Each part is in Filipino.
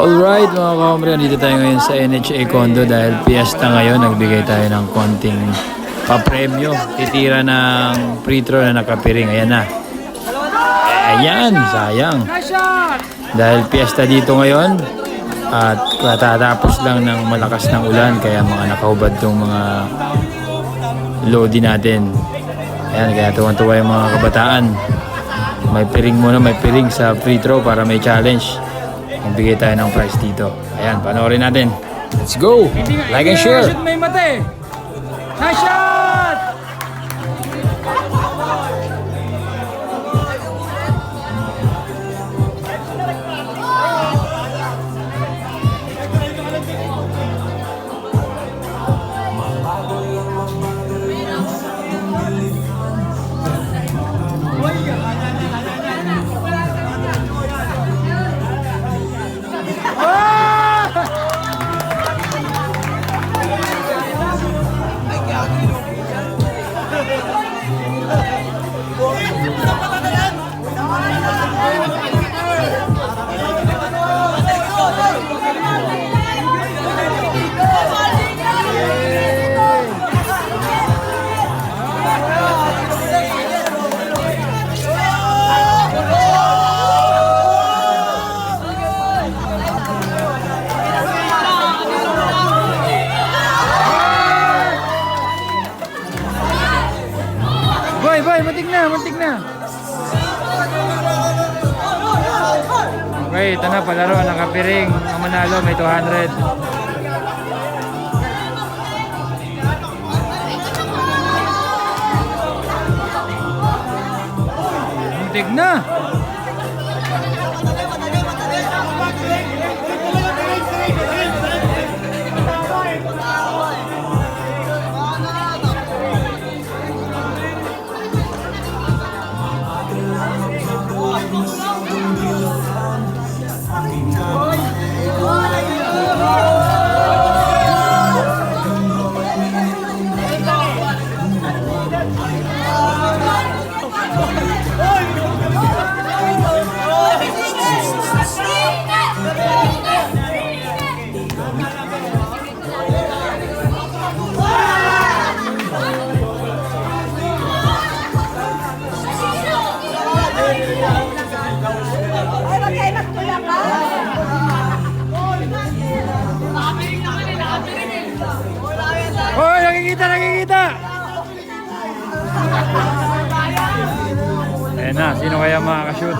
Alright mga kamre, dito tayo ngayon sa NHA Condo dahil fiesta ngayon, nagbigay tayo ng konting papremyo. Titira ng free throw na nakapiring. Ayan na. Ayan, sayang. Dahil fiesta dito ngayon at katatapos lang ng malakas ng ulan kaya mga nakahubad tong mga lodi natin. Ayan, kaya tuwan-tuwa yung mga kabataan. May piring muna, may piring sa free throw para may challenge. Magbigay tayo ng prize dito. Ayan, panoorin natin. Let's go! Like and share! May mate. Nice shot! Boy, muntik na, muntik na. Okay, ito na palaro, nakapiring. Ang manalo, may 200. Muntik na. Na, sino kaya makakashoot?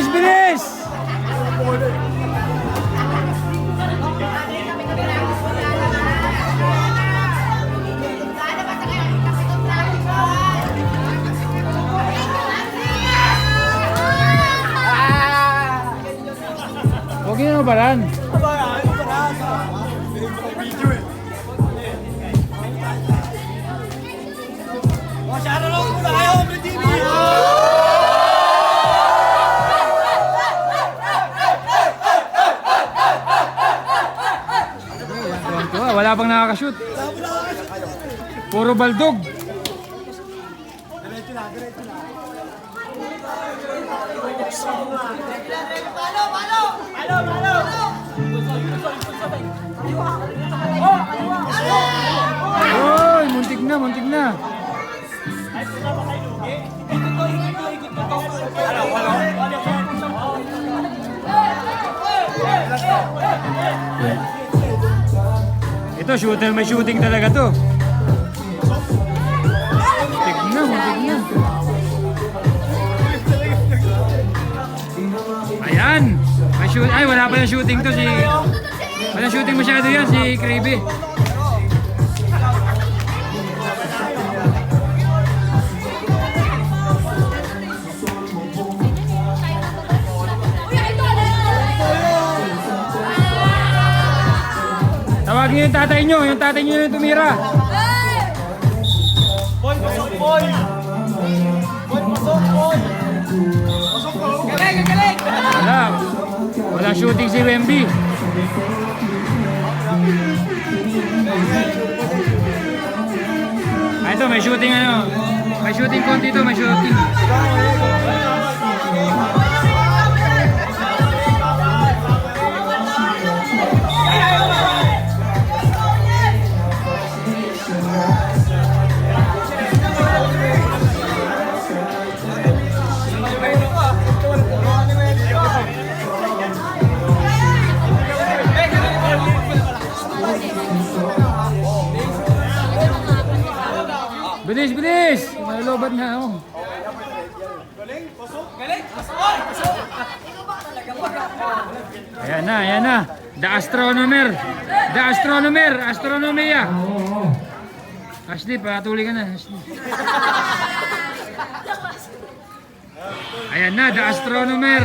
Bilis, bilis! Huwag niyo na baran. Tuwan-tuwa, wala pang nakakashoot. Puro baldog. Oy, muntik na, muntik na. Ito, shooter, may shooting talaga to. Muntik na, muntik na. Ayan! May shoot, ay, wala pa yung shooting to si... Wala shooting masyado yan si Krabby. Tawagin niyo yung tatay niyo, yung tatay niyo yung tumira. Wala. Walang shooting si Wemby. Ah, ito, may shooting ano. May shooting konti ito, may shooting. Ayan na, ayan na. The Astronomer. The Astronomer. Astronomia. Ashley, patuli ka na. Ashley. Ayan na, The Astronomer.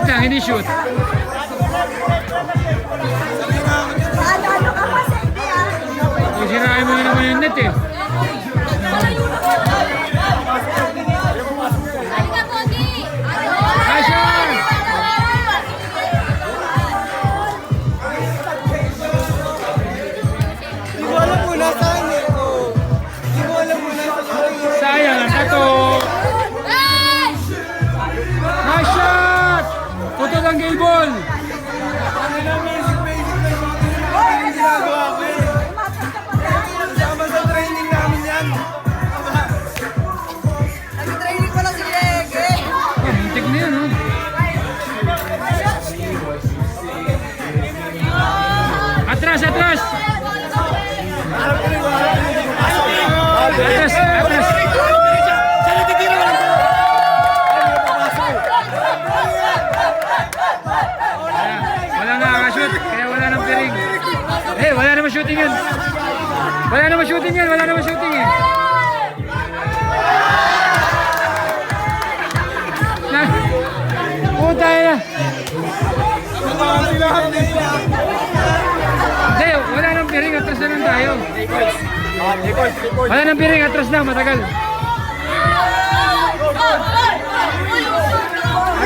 Shot lang, hindi shoot. Ano, ano ka pa sa hindi ah? Kung sirain mo na naman yung net eh. Atras, atras! Atras, atras! Wala, na nakaka-shoot, kaya wala nang piring. Eh, wala naman shooting yun. Wala naman shooting yun, wala naman shooting eh. Na, puta na. Piring, atras na lang tayo. Wala nang piring, atras na, matagal.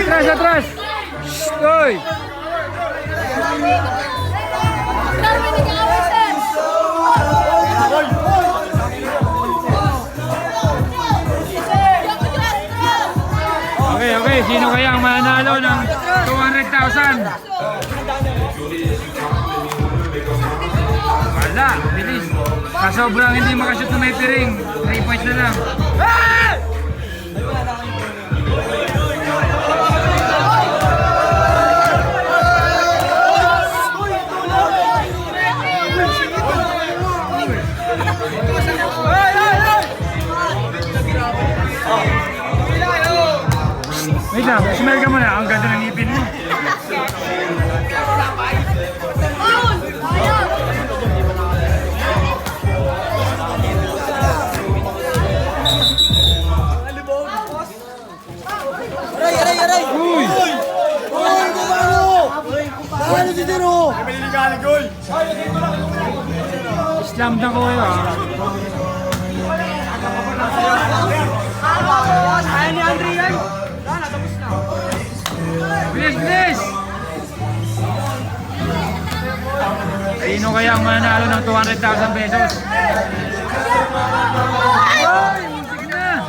Atras, atras! Shh, Oy! Okay, okay. Sino kaya ang mananalo ng 200,000? Wala, bilis. Kasobrang hindi makashoot na may piring. 3 points na lang. Wait lang, smell ka muna. Ang ganda ng ngipin mo. Slam dunk ko kayo ah. Kaya ni Andre yan. Bilis, bilis! Sino kaya ang mananalo ng 200,000 pesos? Ay! Sige na!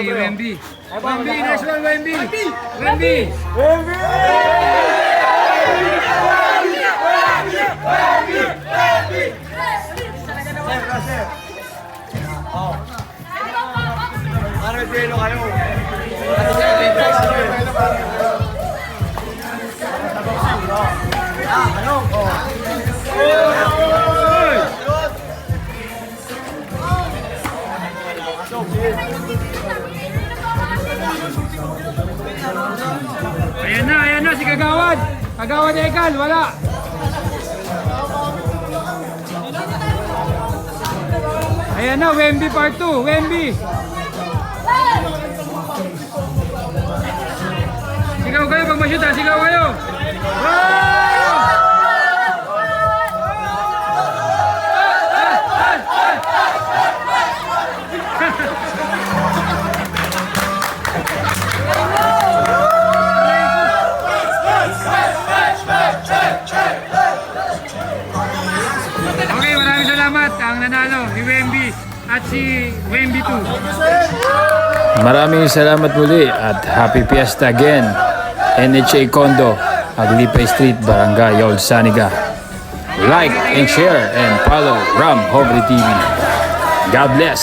Si Wemby. Wemby, next one, Wemby! Wemby! Ano may pelo kayo? Kagawad. Kagawad Ekal, wala. Ayan na, Wemby part 2. Wemby. Sigaw kayo pag mashoot ha, sigaw kayo. Wow! Nanalo, si Wemby at si Wemby 2. Maraming salamat muli at happy fiesta again. NHA Condo, Aglipay Street, Barangay Old Saniga. Like and share and follow Ram Hobby TV. God bless.